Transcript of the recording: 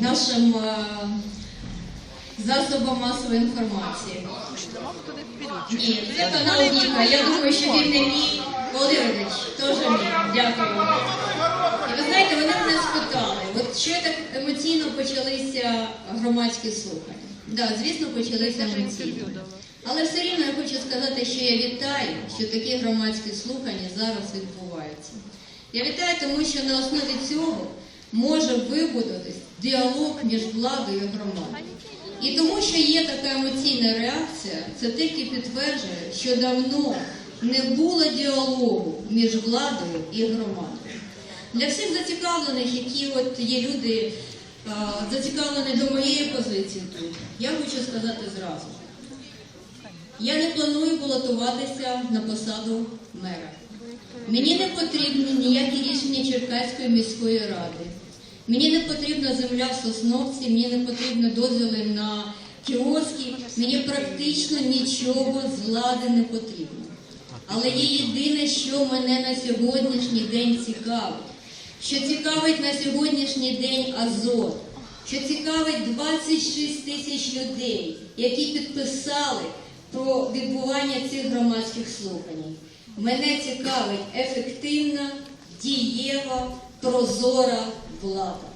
нашим е, засобам масової інформації. Ні, це канал Віка. Я думаю, що він не мій. Володимирович, теж мій. Дякую. І ви знаєте, вони мене спитали, от що так емоційно почалися громадські слухання. Так, да, звісно, почалися емоційно. Але все рівно я хочу сказати, що я вітаю, що такі громадські слухання зараз відбуваються. Я вітаю, тому що на основі цього може вибудуватись діалог між владою і громадою. І тому, що є така емоційна реакція, це тільки підтверджує, що давно не було діалогу між владою і громадою. Для всіх зацікавлених, які от є люди, зацікавлені до моєї позиції тут, я хочу сказати зразу. Я не планую балотуватися на посаду мера. Мені не потрібні ніякі рішення міської ради. Мені не потрібна земля в Сосновці, мені не потрібно дозволи на кіоски, мені практично нічого з влади не потрібно. Але є єдине, що мене на сьогоднішній день цікавить. Що цікавить на сьогоднішній день Азот, що цікавить 26 тисяч людей, які підписали про відбування цих громадських слухань. Мене цікавить ефективна, дієва, прозора влада.